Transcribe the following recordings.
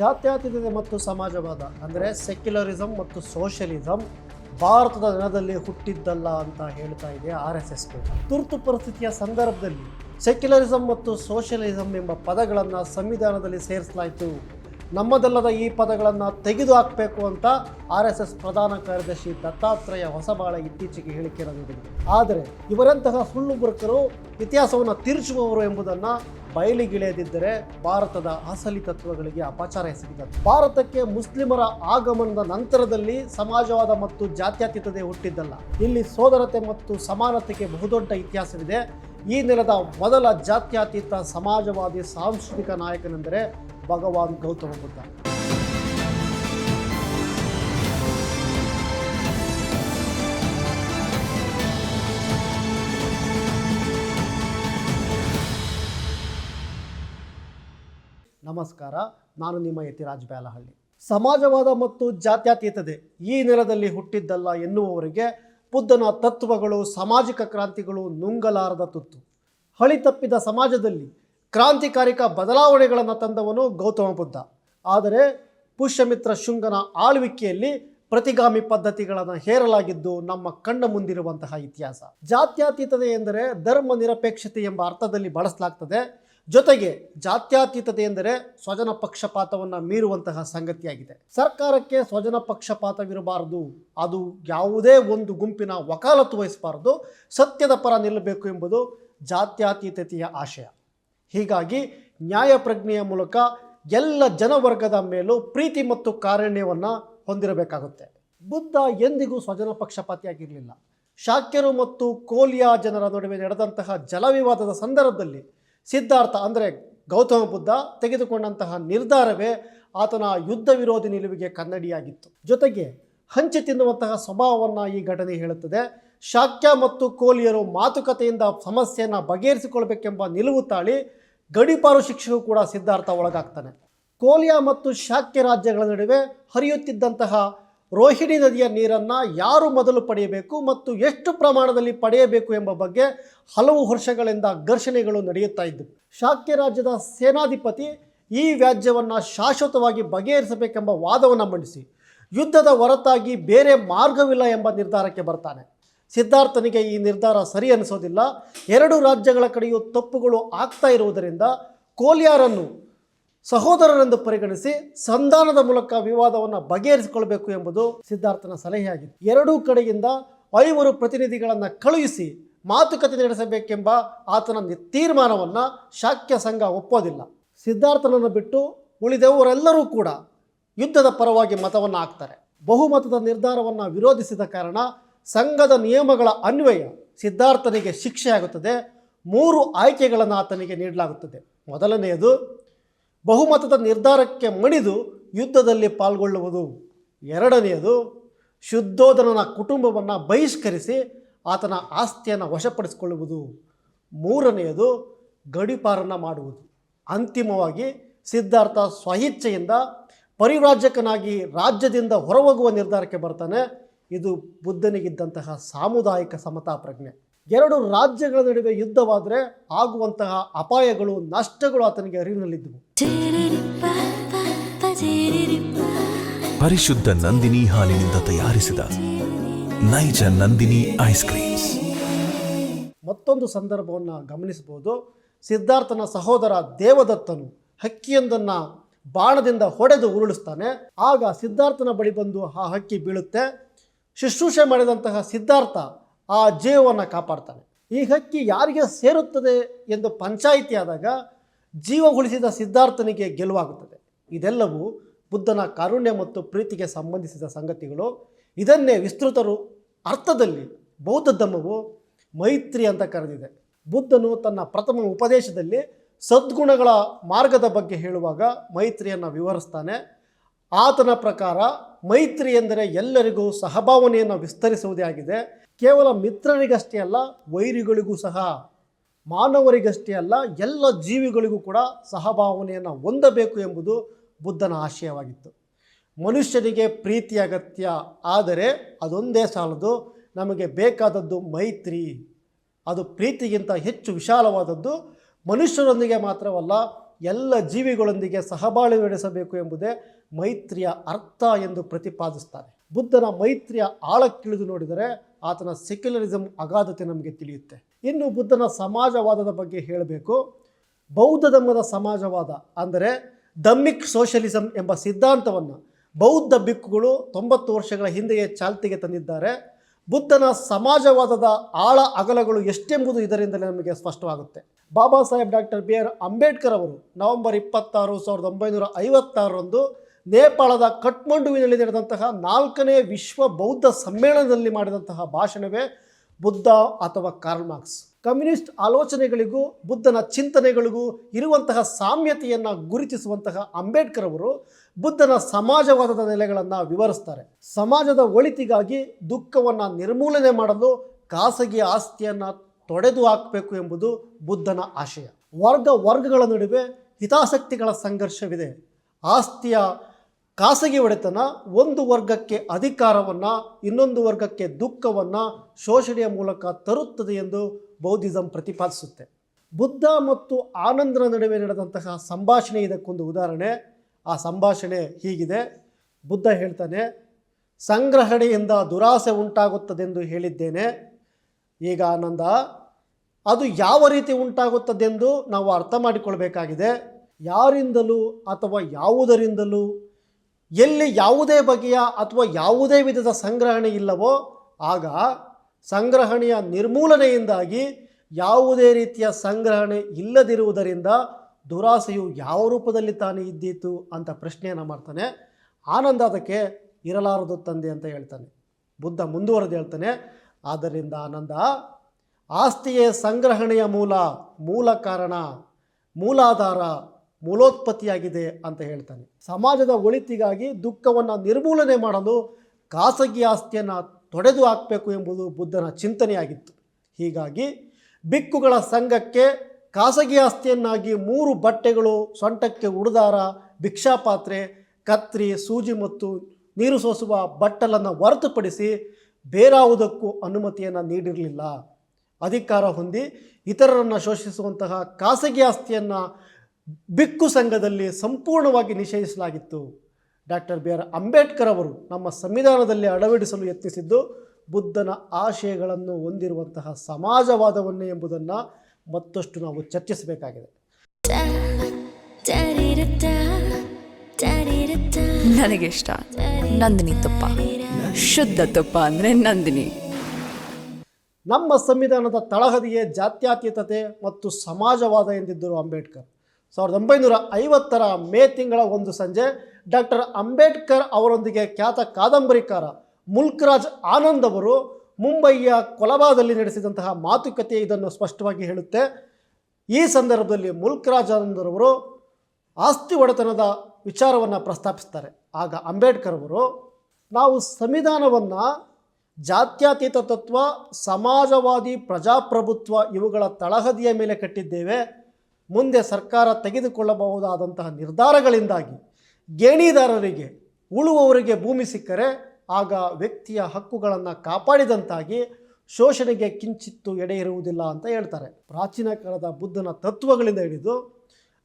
ಜಾತ್ಯತೀತತೆ ಮತ್ತು ಸಮಾಜವಾದ, ಅಂದರೆ ಸೆಕ್ಯುಲರಿಸಮ್ ಮತ್ತು ಸೋಷಿಯಲಿಸಮ್ ಭಾರತದ ನೆಲದಲ್ಲಿ ಹುಟ್ಟಿದ್ದಲ್ಲ ಅಂತ ಹೇಳ್ತಾ ಇದೆ ಆರ್ ಎಸ್ ಎಸ್ ತುರ್ತು ಪರಿಸ್ಥಿತಿಯ ಸಂದರ್ಭದಲ್ಲಿ ಸೆಕ್ಯುಲರಿಸಮ್ ಮತ್ತು ಸೋಷಿಯಲಿಸಮ್ ಎಂಬ ಪದಗಳನ್ನು ಸಂವಿಧಾನದಲ್ಲಿ ಸೇರಿಸಲಾಯಿತು. ನಮ್ಮದಲ್ಲದ ಈ ಪದಗಳನ್ನು ತೆಗೆದು ಹಾಕಬೇಕು ಅಂತ ಆರ್ ಎಸ್ ಎಸ್ ಪ್ರಧಾನ ಕಾರ್ಯದರ್ಶಿ ದತ್ತಾತ್ರೇಯ ಹೊಸಬಾಳ ಇತ್ತೀಚೆಗೆ ಹೇಳಿಕೆ ನೀಡಿದರು ಆದರೆ ಇವರಂತಹ ಸುಳ್ಳು ಬುರುಕರು ಇತಿಹಾಸವನ್ನು ತಿರುಚುವವರು ಎಂಬುದನ್ನು ಬಯಲಿಗಿಳಿಯದಿದ್ದರೆ ಭಾರತದ ಅಸಲಿ ತತ್ವಗಳಿಗೆ ಅಪಚಾರ ಎಸಗಿದರು ಭಾರತಕ್ಕೆ ಮುಸ್ಲಿಮರ ಆಗಮನದ ನಂತರದಲ್ಲಿ ಸಮಾಜವಾದ ಮತ್ತು ಜಾತ್ಯತೀತತೆ ಹುಟ್ಟಿದ್ದಲ್ಲ. ಇಲ್ಲಿ ಸೋದರತೆ ಮತ್ತು ಸಮಾನತೆಗೆ ಬಹುದೊಡ್ಡ ಇತಿಹಾಸವಿದೆ. ಈ ನೆಲದ ಮೊದಲ ಜಾತ್ಯತೀತ ಸಮಾಜವಾದಿ ಸಾಂಸ್ಕೃತಿಕ ನಾಯಕನೆಂದರೆ ಭಗವಾನ್ ಗೌತಮ ಬುದ್ಧ. ನಮಸ್ಕಾರ, ನಾನು ನಿಮ್ಮ ಯತಿರಾಜ್ ಬ್ಯಾಲಹಳ್ಳಿ ಸಮಾಜವಾದ ಮತ್ತು ಜಾತ್ಯತೀತತೆ ಈ ನೆಲದಲ್ಲಿ ಹುಟ್ಟಿದ್ದಲ್ಲ ಎನ್ನುವವರಿಗೆ ಬುದ್ಧನ ತತ್ವಗಳು, ಸಾಮಾಜಿಕ ಕ್ರಾಂತಿಗಳು ನುಂಗಲಾರದ ತುತ್ತು. ಹಳಿ ತಪ್ಪಿದ ಸಮಾಜದಲ್ಲಿ ಕ್ರಾಂತಿಕಾರಿಕ ಬದಲಾವಣೆಗಳನ್ನು ತಂದವನು ಗೌತಮ ಬುದ್ಧ. ಆದರೆ ಪುಷ್ಯಮಿತ್ರ ಶುಂಗನ ಆಳ್ವಿಕೆಯಲ್ಲಿ ಪ್ರತಿಗಾಮಿ ಪದ್ಧತಿಗಳನ್ನು ಹೇರಲಾಗಿದ್ದು ನಮ್ಮ ಕಣ್ಣ ಮುಂದಿರುವಂತಹ ಇತಿಹಾಸ. ಜಾತ್ಯಾತೀತತೆ ಎಂದರೆ ಧರ್ಮ ನಿರಪೇಕ್ಷತೆ ಎಂಬ ಅರ್ಥದಲ್ಲಿ ಬಳಸಲಾಗ್ತದೆ. ಜೊತೆಗೆ ಜಾತ್ಯಾತೀತತೆ ಎಂದರೆ ಸ್ವಜನ ಪಕ್ಷಪಾತವನ್ನು ಮೀರುವಂತಹ ಸಂಗತಿಯಾಗಿದೆ. ಸರ್ಕಾರಕ್ಕೆ ಸ್ವಜನ ಪಕ್ಷಪಾತವಿರಬಾರದು. ಅದು ಯಾವುದೇ ಒಂದು ಗುಂಪಿನ ವಕಾಲತ್ತು ವಹಿಸಬಾರದು. ಸತ್ಯದ ಪರ ನಿಲ್ಲಬೇಕು ಎಂಬುದು ಜಾತ್ಯಾತೀತತೆಯ ಆಶಯ. ಹೀಗಾಗಿ ನ್ಯಾಯಪ್ರಜ್ಞೆಯ ಮೂಲಕ ಎಲ್ಲ ಜನವರ್ಗದ ಮೇಲೂ ಪ್ರೀತಿ ಮತ್ತು ಕಾರಣ್ಯವನ್ನು ಹೊಂದಿರಬೇಕಾಗುತ್ತೆ. ಬುದ್ಧ ಎಂದಿಗೂ ಸ್ವಜನ ಪಕ್ಷಪಾತಿಯಾಗಿರಲಿಲ್ಲ. ಶಾಕ್ಯರು ಮತ್ತು ಕೋಲಿಯಾ ಜನರ ನಡುವೆ ನಡೆದಂತಹ ಜಲವಿವಾದದ ಸಂದರ್ಭದಲ್ಲಿ ಸಿದ್ಧಾರ್ಥ, ಅಂದರೆ ಗೌತಮ ಬುದ್ಧ, ತೆಗೆದುಕೊಂಡಂತಹ ನಿರ್ಧಾರವೇ ಆತನ ಯುದ್ಧ ವಿರೋಧಿ ನಿಲುವಿಗೆ ಕನ್ನಡಿಯಾಗಿತ್ತು. ಜೊತೆಗೆ ಹಂಚಿ ತಿನ್ನುವಂತಹ ಸ್ವಭಾವವನ್ನು ಈ ಘಟನೆ ಹೇಳುತ್ತದೆ. ಶಾಕ್ಯ ಮತ್ತು ಕೋಲಿಯರು ಮಾತುಕತೆಯಿಂದ ಸಮಸ್ಯೆಯನ್ನು ಬಗೆಹರಿಸಿಕೊಳ್ಬೇಕೆಂಬ ನಿಲುವು ತಾಳಿ ಗಡಿಪಾರು ಶಿಕ್ಷೆಗೂ ಕೂಡ ಸಿದ್ಧಾರ್ಥ ಒಳಗಾಗ್ತಾನೆ. ಕೋಲಿಯಾ ಮತ್ತು ಶಾಕ್ಯ ರಾಜ್ಯಗಳ ನಡುವೆ ಹರಿಯುತ್ತಿದ್ದಂತಹ ರೋಹಿಣಿ ನದಿಯ ನೀರನ್ನು ಯಾರು ಮೊದಲು ಪಡೆಯಬೇಕು ಮತ್ತು ಎಷ್ಟು ಪ್ರಮಾಣದಲ್ಲಿ ಪಡೆಯಬೇಕು ಎಂಬ ಬಗ್ಗೆ ಹಲವು ವರ್ಷಗಳಿಂದ ಘರ್ಷಣೆಗಳು ನಡೆಯುತ್ತಾ ಇದ್ದವು ಶಾಕ್ಯ ರಾಜ್ಯದ ಸೇನಾಧಿಪತಿ ಈ ವ್ಯಾಜ್ಯವನ್ನು ಶಾಶ್ವತವಾಗಿ ಬಗೆಹರಿಸಬೇಕೆಂಬ ವಾದವನ್ನು ಮಂಡಿಸಿ, ಯುದ್ಧದ ಹೊರತಾಗಿ ಬೇರೆ ಮಾರ್ಗವಿಲ್ಲ ಎಂಬ ನಿರ್ಧಾರಕ್ಕೆ ಬರ್ತಾನೆ. ಸಿದ್ಧಾರ್ಥನಿಗೆ ಈ ನಿರ್ಧಾರ ಸರಿ ಅನಿಸೋದಿಲ್ಲ. ಎರಡು ರಾಜ್ಯಗಳ ಕಡೆಯೂ ತಪ್ಪುಗಳು ಆಗ್ತಾ ಇರುವುದರಿಂದ ಕೋಲಿಯಾರನ್ನು ಸಹೋದರರೆಂದು ಪರಿಗಣಿಸಿ ಸಂಧಾನದ ಮೂಲಕ ವಿವಾದವನ್ನು ಬಗೆಹರಿಸಿಕೊಳ್ಬೇಕು ಎಂಬುದು ಸಿದ್ಧಾರ್ಥನ ಸಲಹೆಯಾಗಿದೆ ಎರಡೂ ಕಡೆಯಿಂದ ಐವರು ಪ್ರತಿನಿಧಿಗಳನ್ನು ಕಳುಹಿಸಿ ಮಾತುಕತೆ ನಡೆಸಬೇಕೆಂಬ ಆತನ ತೀರ್ಮಾನವನ್ನು ಶಾಕ್ಯ ಸಂಘ ಒಪ್ಪೋದಿಲ್ಲ. ಸಿದ್ಧಾರ್ಥನನ್ನು ಬಿಟ್ಟು ಉಳಿದವರೆಲ್ಲರೂ ಕೂಡ ಯುದ್ಧದ ಪರವಾಗಿ ಮತವನ್ನು ಹಾಕ್ತಾರೆ. ಬಹುಮತದ ನಿರ್ಧಾರವನ್ನು ವಿರೋಧಿಸಿದ ಕಾರಣ ಸಂಘದ ನಿಯಮಗಳ ಅನ್ವಯ ಸಿದ್ಧಾರ್ಥನಿಗೆ ಶಿಕ್ಷೆಯಾಗುತ್ತದೆ ಮೂರು ಆಯ್ಕೆಗಳನ್ನು ಆತನಿಗೆ ನೀಡಲಾಗುತ್ತದೆ. ಮೊದಲನೆಯದು, ಬಹುಮತದ ನಿರ್ಧಾರಕ್ಕೆ ಮಣಿದು ಯುದ್ಧದಲ್ಲಿ ಪಾಲ್ಗೊಳ್ಳುವುದು. ಎರಡನೆಯದು ಶುದ್ಧೋಧನನ ಕುಟುಂಬವನ್ನು ಬಹಿಷ್ಕರಿಸಿ ಆತನ ಆಸ್ತಿಯನ್ನು ವಶಪಡಿಸಿಕೊಳ್ಳುವುದು. ಮೂರನೆಯದು ಗಡಿಪಾರನ ಮಾಡುವುದು. ಅಂತಿಮವಾಗಿ, ಸಿದ್ಧಾರ್ಥ ಸ್ವಇಚ್ಛೆಯಿಂದ ಪರಿವ್ರಾಜಕನಾಗಿ ರಾಜ್ಯದಿಂದ ಹೊರಹೋಗುವ ನಿರ್ಧಾರಕ್ಕೆ ಬರ್ತಾನೆ. ಇದು ಬುದ್ಧನಿಗಿದ್ದಂತಹ ಸಾಮುದಾಯಿಕ ಸಮತಾ ಪ್ರಜ್ಞೆ. ಎರಡು ರಾಜ್ಯಗಳ ನಡುವೆ ಯುದ್ಧವಾದರೆ ಆಗುವಂತಹ ಅಪಾಯಗಳು ನಷ್ಟಗಳು ಆತನಿಗೆ ಅರಿವಿನಲ್ಲಿದ್ದವು. ಪರಿಶುದ್ಧ ನಂದಿನಿ ಹಾಲಿನಿಂದ ತಯಾರಿಸಿದ ನೈಜ ನಂದಿನಿ ಐಸ್ ಕ್ರೀಮ್ಸ್. ಮತ್ತೊಂದು ಸಂದರ್ಭವನ್ನು ಗಮನಿಸಬಹುದು. ಸಿದ್ಧಾರ್ಥನ ಸಹೋದರ ದೇವದತ್ತನು ಹಕ್ಕಿಯೊಂದನ್ನು ಬಾಣದಿಂದ ಹೊಡೆದು ಉರುಳಿಸ್ತಾನೆ. ಆಗ ಸಿದ್ಧಾರ್ಥನ ಬಳಿ ಬಂದು ಆ ಹಕ್ಕಿ ಬೀಳುತ್ತೆ. ಶುಶ್ರೂಷೆ ಮಾಡಿದಂತಹ ಸಿದ್ಧಾರ್ಥ ಆ ಜೀವವನ್ನು ಕಾಪಾಡ್ತಾನೆ. ಈ ಹಕ್ಕಿ ಯಾರಿಗೆ ಸೇರುತ್ತದೆ ಎಂದು ಪಂಚಾಯಿತಿ ಆದಾಗ ಜೀವ ಉಳಿಸಿದ ಸಿದ್ಧಾರ್ಥನಿಗೆ ಗೆಲುವಾಗುತ್ತದೆ. ಇದೆಲ್ಲವೂ ಬುದ್ಧನ ಕಾರುಣ್ಯ ಮತ್ತು ಪ್ರೀತಿಗೆ ಸಂಬಂಧಿಸಿದ ಸಂಗತಿಗಳು. ಇದನ್ನೇ ವಿಸ್ತೃತರು ಅರ್ಥದಲ್ಲಿ ಬೌದ್ಧ ಧರ್ಮವು ಮೈತ್ರಿ ಅಂತ ಕರೆದಿದೆ. ಬುದ್ಧನು ತನ್ನ ಪ್ರಥಮ ಉಪದೇಶದಲ್ಲಿ ಸದ್ಗುಣಗಳ ಮಾರ್ಗದ ಬಗ್ಗೆ ಹೇಳುವಾಗ ಮೈತ್ರಿಯನ್ನು ವಿವರಿಸ್ತಾನೆ. ಆತನ ಪ್ರಕಾರ ಮೈತ್ರಿ ಎಂದರೆ ಎಲ್ಲರಿಗೂ ಸಹಭಾವನೆಯನ್ನು ವಿಸ್ತರಿಸುವುದೇ ಆಗಿದೆ. ಕೇವಲ ಮಿತ್ರರಿಗಷ್ಟೇ ಅಲ್ಲ, ವೈರಿಗಳಿಗೂ ಸಹ. ಮಾನವರಿಗಷ್ಟೇ ಅಲ್ಲ, ಎಲ್ಲ ಜೀವಿಗಳಿಗೂ ಕೂಡ ಸಹಭಾವನೆಯನ್ನು ಹೊಂದಬೇಕು ಎಂಬುದು ಬುದ್ಧನ ಆಶಯವಾಗಿತ್ತು. ಮನುಷ್ಯನಿಗೆ ಪ್ರೀತಿ ಅಗತ್ಯ, ಆದರೆ ಅದೊಂದೇ ಸಾಲದು, ನಮಗೆ ಬೇಕಾದದ್ದು ಮೈತ್ರಿ. ಅದು ಪ್ರೀತಿಗಿಂತ ಹೆಚ್ಚು ವಿಶಾಲವಾದದ್ದು, ಮನುಷ್ಯರೊಂದಿಗೆ ಮಾತ್ರವಲ್ಲ, ಎಲ್ಲ ಜೀವಿಗಳೊಂದಿಗೆ ಸಹಬಾಳ್ವೆ ನಡೆಸಬೇಕು ಎಂಬುದೇ ಮೈತ್ರಿಯ ಅರ್ಥ ಎಂದು ಪ್ರತಿಪಾದಿಸ್ತಾರೆ. ಬುದ್ಧನ ಮೈತ್ರಿಯ ಆಳಕ್ಕಿಳಿದು ನೋಡಿದರೆ ಆತನ ಸೆಕ್ಯುಲರಿಸಂ ಅಗಾಧತೆ ನಮಗೆ ತಿಳಿಯುತ್ತೆ. ಇನ್ನು ಬುದ್ಧನ ಸಮಾಜವಾದದ ಬಗ್ಗೆ ಹೇಳಬೇಕು. ಬೌದ್ಧ ಧರ್ಮದ ಸಮಾಜವಾದ ಅಂದರೆ ಧಮ್ಮಿಕ್ ಸೋಷಲಿಸಂ ಎಂಬ ಸಿದ್ಧಾಂತವನ್ನು ಬೌದ್ಧ ಬಿಕ್ಕುಗಳು ತೊಂಬತ್ತು ವರ್ಷಗಳ ಹಿಂದೆಯೇ ಚಾಲ್ತಿಗೆ ತಂದಿದ್ದಾರೆ. ಬುದ್ಧನ ಸಮಾಜವಾದದ ಆಳ ಅಗಲಗಳು ಎಷ್ಟೆಂಬುದು ಇದರಿಂದಲೇ ನಮಗೆ ಸ್ಪಷ್ಟವಾಗುತ್ತೆ. Baba Saheb doctor B R Ambedkar ಅವರು ನವೆಂಬರ್ ಇಪ್ಪತ್ತಾರು ಸಾವಿರದ ಒಂಬೈನೂರ ಐವತ್ತಾರರಂದು ನೇಪಾಳದ ಕಠ್ಮಂಡುವಿನಲ್ಲಿ ನಡೆದಂತಹ ನಾಲ್ಕನೇ ವಿಶ್ವ ಬೌದ್ಧ ಸಮ್ಮೇಳನದಲ್ಲಿ ಮಾಡಿದಂತಹ ಭಾಷಣವೇ ಬುದ್ಧ ಅಥವಾ ಕಾರ್ಲ್ ಮಾರ್ಕ್ಸ್. ಕಮ್ಯುನಿಸ್ಟ್ ಆಲೋಚನೆಗಳಿಗೂ, ಬುದ್ಧನ ಚಿಂತನೆಗಳಿಗೂ ಇರುವಂತಹ ಸಾಮ್ಯತೆಯನ್ನು ಗುರುತಿಸುವಂತಹ ಅಂಬೇಡ್ಕರ್ ಅವರು ಬುದ್ಧನ ಸಮಾಜವಾದದ ನೆಲೆಗಳನ್ನು ವಿವರಿಸ್ತಾರೆ. ಸಮಾಜದ ಒಳಿತಿಗಾಗಿ ದುಃಖವನ್ನು ನಿರ್ಮೂಲನೆ ಮಾಡಲು ಖಾಸಗಿ ಆಸ್ತಿಯನ್ನು ತೊಡೆದು ಹಾಕಬೇಕು ಎಂಬುದು ಬುದ್ಧನ ಆಶಯ. ವರ್ಗ ವರ್ಗಗಳ ನಡುವೆ ಹಿತಾಸಕ್ತಿಗಳ ಸಂಘರ್ಷವಿದೆ. ಆಸ್ತಿಯ ಖಾಸಗಿ ಒಡೆತನ, ಒಂದು ವರ್ಗಕ್ಕೆ ಅಧಿಕಾರವನ್ನು, ಇನ್ನೊಂದು ವರ್ಗಕ್ಕೆ ದುಃಖವನ್ನು ಶೋಷಣೆಯ ಮೂಲಕ ತರುತ್ತದೆ ಎಂದು ಬೌದ್ಧಿಸಂ ಪ್ರತಿಪಾದಿಸುತ್ತೆ. ಬುದ್ಧ ಮತ್ತು ಆನಂದನ ನಡುವೆ ನಡೆದಂತಹ ಸಂಭಾಷಣೆ ಇದಕ್ಕೊಂದು ಉದಾಹರಣೆ. ಆ ಸಂಭಾಷಣೆ ಹೀಗಿದೆ. ಬುದ್ಧ ಹೇಳ್ತಾನೆ, ಸಂಗ್ರಹಣೆಯಿಂದ ದುರಾಸೆ ಉಂಟಾಗುತ್ತದೆಂದು ಹೇಳಿದ್ದೇನೆ. ಈಗ ಆನಂದ, ಅದು ಯಾವ ರೀತಿ ಉಂಟಾಗುತ್ತದೆಂದು ನಾವು ಅರ್ಥ ಮಾಡಿಕೊಳ್ಬೇಕಾಗಿದೆ. ಯಾರಿಂದಲೂ ಅಥವಾ ಯಾವುದರಿಂದಲೂ ಎಲ್ಲಿ ಯಾವುದೇ ಬಗೆಯ ಅಥವಾ ಯಾವುದೇ ವಿಧದ ಸಂಗ್ರಹಣೆ ಇಲ್ಲವೋ ಆಗ ಸಂಗ್ರಹಣೆಯ ನಿರ್ಮೂಲನೆಯಿಂದಾಗಿ ಯಾವುದೇ ರೀತಿಯ ಸಂಗ್ರಹಣೆ ಇಲ್ಲದಿರುವುದರಿಂದ ದುರಾಸೆಯು ಯಾವ ರೂಪದಲ್ಲಿ ತಾನೇ ಇದ್ದೀತು ಅಂತ ಪ್ರಶ್ನೆಯನ್ನು ಮಾಡ್ತಾನೆ. ಆನಂದ ಅದಕ್ಕೆ ಇರಲಾರದು ತಂದೆ ಅಂತ ಹೇಳ್ತಾನೆ. ಬುದ್ಧ ಮುಂದುವರೆದು ಹೇಳ್ತಾನೆ, ಆದ್ದರಿಂದ ಆನಂದ, ಆಸ್ತಿಯೇ ಸಂಗ್ರಹಣೆಯ ಮೂಲ ಮೂಲ ಕಾರಣ, ಮೂಲಾಧಾರ ಮೂಲೋತ್ಪತ್ತಿಯಾಗಿದೆ ಅಂತ ಹೇಳ್ತಾನೆ. ಸಮಾಜದ ಒಳಿತಿಗಾಗಿ ದುಃಖವನ್ನು ನಿರ್ಮೂಲನೆ ಮಾಡಲು ಖಾಸಗಿ ಆಸ್ತಿಯನ್ನು ತೊಡೆದು ಹಾಕಬೇಕು ಎಂಬುದು ಬುದ್ಧನ ಚಿಂತನೆಯಾಗಿತ್ತು. ಹೀಗಾಗಿ ಬಿಕ್ಕುಗಳ ಸಂಘಕ್ಕೆ ಖಾಸಗಿ ಆಸ್ತಿಯನ್ನಾಗಿ ಮೂರು ಬಟ್ಟೆಗಳು, ಸೊಂಟಕ್ಕೆ ಉಡುದಾರ, ಭಿಕ್ಷಾಪಾತ್ರೆ, ಕತ್ರಿ, ಸೂಜಿ ಮತ್ತು ನೀರು ಸೋಸುವ ಬಟ್ಟಲನ್ನು ಹೊರತುಪಡಿಸಿ ಬೇರಾವುದಕ್ಕೂ ಅನುಮತಿಯನ್ನು ನೀಡಿರಲಿಲ್ಲ. ಅಧಿಕಾರ ಹೊಂದಿ ಇತರರನ್ನು ಶೋಷಿಸುವಂತಹ ಖಾಸಗಿ ಆಸ್ತಿಯನ್ನು ಬಿಕ್ಕು ಸಂಘದಲ್ಲಿ ಸಂಪೂರ್ಣವಾಗಿ ನಿಷೇಧಿಸಲಾಗಿತ್ತು. ಡಾಕ್ಟರ್ ಬಿ ಆರ್ ಅಂಬೇಡ್ಕರ್ ಅವರು ನಮ್ಮ ಸಂವಿಧಾನದಲ್ಲಿ ಅಳವಡಿಸಲು ಯತ್ನಿಸಿದ್ದು ಬುದ್ಧನ ಆಶಯಗಳನ್ನು ಹೊಂದಿರುವಂತಹ ಸಮಾಜವಾದವನ್ನೇ ಎಂಬುದನ್ನು ಮತ್ತಷ್ಟು ನಾವು ಚರ್ಚಿಸಬೇಕಾಗಿದೆ. ನನಗಿಷ್ಟ ನಂದಿನಿ ತುಪ್ಪ. ಶುದ್ಧ ತುಪ್ಪ ಅಂದರೆ ನಂದಿನಿ. ನಮ್ಮ ಸಂವಿಧಾನದ ತಳಹದಿಯೇ ಜಾತ್ಯತೀತತೆ ಮತ್ತು ಸಮಾಜವಾದ ಎಂದಿದ್ದರು ಅಂಬೇಡ್ಕರ್. ಸಾವಿರದ ಒಂಬೈನೂರ ಐವತ್ತರ ಮೇ ತಿಂಗಳ ಒಂದು ಸಂಜೆ ಡಾಕ್ಟರ್ ಅಂಬೇಡ್ಕರ್ ಅವರೊಂದಿಗೆ ಖ್ಯಾತ ಕಾದಂಬರಿಕಾರ ಮುಲ್ಕ್ರಾಜ್ ಆನಂದ್ ಅವರು ಮುಂಬಯಿಯ ಕೊಲಬಾದಲ್ಲಿ ನಡೆಸಿದಂತಹ ಮಾತುಕತೆ ಇದನ್ನು ಸ್ಪಷ್ಟವಾಗಿ ಹೇಳುತ್ತೆ. ಈ ಸಂದರ್ಭದಲ್ಲಿ ಮುಲ್ಕ್ರಾಜ್ ಆನಂದ್ ಅವರು ಆಸ್ತಿ ಒಡೆತನದ ವಿಚಾರವನ್ನು ಪ್ರಸ್ತಾಪಿಸ್ತಾರೆ. ಆಗ ಅಂಬೇಡ್ಕರ್ ಅವರು, ನಾವು ಸಂವಿಧಾನವನ್ನು ಜಾತ್ಯತೀತ ತತ್ವ, ಸಮಾಜವಾದಿ ಪ್ರಜಾಪ್ರಭುತ್ವ ಇವುಗಳ ತಳಹದಿಯ ಮೇಲೆ ಕಟ್ಟಿದ್ದೇವೆ. ಮುಂದೆ ಸರ್ಕಾರ ತೆಗೆದುಕೊಳ್ಳಬಹುದಾದಂತಹ ನಿರ್ಧಾರಗಳಿಂದಾಗಿ ಗೇಣಿದಾರರಿಗೆ, ಉಳುವವರಿಗೆ ಭೂಮಿ ಸಿಕ್ಕರೆ ಆಗ ವ್ಯಕ್ತಿಯ ಹಕ್ಕುಗಳನ್ನು ಕಾಪಾಡಿದಂತಾಗಿ ಶೋಷಣೆಗೆ ಕಿಂಚಿತ್ತು ಎಡೆ ಇರುವುದಿಲ್ಲ ಅಂತ ಹೇಳ್ತಾರೆ. ಪ್ರಾಚೀನ ಕಾಲದ ಬುದ್ಧನ ತತ್ವಗಳಿಂದ ಹಿಡಿದು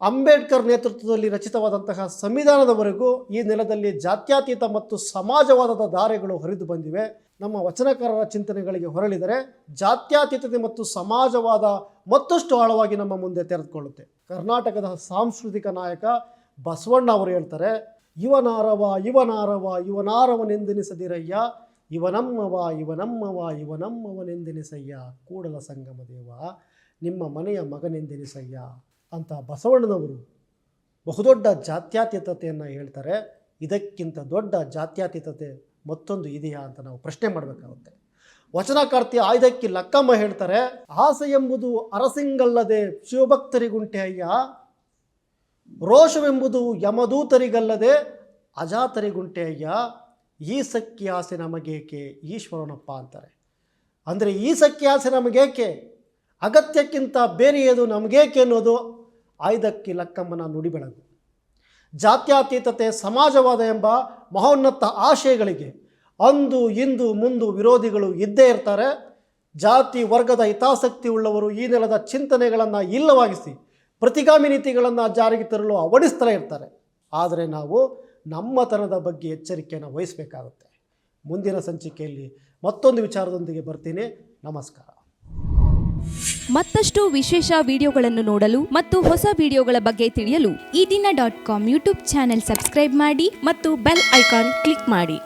ಅಂಬೇಡ್ಕರ್ ನೇತೃತ್ವದಲ್ಲಿ ರಚಿತವಾದಂತಹ ಸಂವಿಧಾನದವರೆಗೂ ಈ ನೆಲದಲ್ಲಿ ಜಾತ್ಯತೀತ ಮತ್ತು ಸಮಾಜವಾದದ ಧಾರೆಗಳು ಹರಿದು ಬಂದಿವೆ. ನಮ್ಮ ವಚನಕಾರರ ಚಿಂತನೆಗಳಿಗೆ ಹೊರಳಿದರೆ ಜಾತ್ಯತೀತತೆ ಮತ್ತು ಸಮಾಜವಾದ ಮತ್ತಷ್ಟು ಆಳವಾಗಿ ನಮ್ಮ ಮುಂದೆ ತೆರೆದುಕೊಳ್ಳುತ್ತೆ. ಕರ್ನಾಟಕದ ಸಾಂಸ್ಕೃತಿಕ ನಾಯಕ ಬಸವಣ್ಣ ಅವರು ಹೇಳ್ತಾರೆ, ಇವನಾರವ ಇವನಾರವ, ಇವನಾರವನೆಂದೆನಿಸದಿರಯ್ಯ, ಇವನಮ್ಮವ ಇವನಮ್ಮವ, ಇವನಮ್ಮವನೆಂದೆನಿಸಯ್ಯ, ಕೂಡಲ ಸಂಗಮ ದೇವ, ನಿಮ್ಮ ಮನೆಯ ಮಗನೆಂದೆನಿಸಯ್ಯ ಅಂತ ಬಸವಣ್ಣನವರು ಬಹುದೊಡ್ಡ ಜಾತ್ಯಾತೀತತೆಯನ್ನು ಹೇಳ್ತಾರೆ. ಇದಕ್ಕಿಂತ ದೊಡ್ಡ ಜಾತ್ಯಾತೀತತೆ ಮತ್ತೊಂದು ಇದೆಯಾ ಅಂತ ನಾವು ಪ್ರಶ್ನೆ ಮಾಡಬೇಕಾಗುತ್ತೆ. ವಚನಕಾರ್ತಿ ಆಯ್ದಕ್ಕಿ ಲಕ್ಕಮ್ಮ ಹೇಳ್ತಾರೆ, ಆಸೆ ಎಂಬುದು ಅರಸಿಂಗಲ್ಲದೆ ಶಿವಭಕ್ತರಿಗುಂಟೆ ಅಯ್ಯ ರೋಷವೆಂಬುದು ಯಮದೂತರಿಗಲ್ಲದೆ ಅಜಾತರಿಗುಂಟೆ ಅಯ್ಯ ಈ ಸಖ್ಯ ಆಸೆ ನಮಗೇಕೆ? ಈಶ್ವರನಪ್ಪ ಅಂತಾರೆ. ಅಂದರೆ ಈ ಸಖ್ಯ ಆಸೆ ನಮಗೇಕೆ? ಅಗತ್ಯಕ್ಕಿಂತ ಬೇರೆಯದು ನಮಗೇಕೆ ಅನ್ನೋದು ಆಯ್ದಕ್ಕಿ ಲಕ್ಕಮ್ಮನ ನುಡಿಬೆಳಗು. ಜಾತ್ಯಾತೀತತೆ ಸಮಾಜವಾದ ಎಂಬ ಮಹೋನ್ನತ ಆಶಯಗಳಿಗೆ ಅಂದು, ಇಂದು, ಮುಂದು ವಿರೋಧಿಗಳು ಇದ್ದೇ ಇರ್ತಾರೆ. ಜಾತಿ ವರ್ಗದ ಹಿತಾಸಕ್ತಿ ಉಳ್ಳವರು ಈ ನೆಲದ ಚಿಂತನೆಗಳನ್ನು ಇಲ್ಲವಾಗಿಸಿ, ಪ್ರತಿಗಾಮಿ ನೀತಿಗಳನ್ನು ಜಾರಿಗೆ ತರಲು ಅವಡಿಸ್ತಾ ಇರ್ತಾರೆ. ಆದರೆ ನಾವು ನಮ್ಮತನದ ಬಗ್ಗೆ ಎಚ್ಚರಿಕೆಯನ್ನು ವಹಿಸಬೇಕಾಗುತ್ತೆ. ಮುಂದಿನ ಸಂಚಿಕೆಯಲ್ಲಿ ಮತ್ತೊಂದು ವಿಚಾರದೊಂದಿಗೆ ಬರ್ತೀನಿ. ನಮಸ್ಕಾರ. ಮತ್ತಷ್ಟು ವಿಶೇಷ ವಿಡಿಯೋಗಳನ್ನು ನೋಡಲು ಮತ್ತು ಹೊಸ ವಿಡಿಯೋಗಳ ಬಗ್ಗೆ ತಿಳಿಯಲು Ee Dina dot com YouTube channel subscribe ಮಾಡಿ ಮತ್ತು ಬೆಲ್ ಐಕಾನ್ ಕ್ಲಿಕ್ ಮಾಡಿ.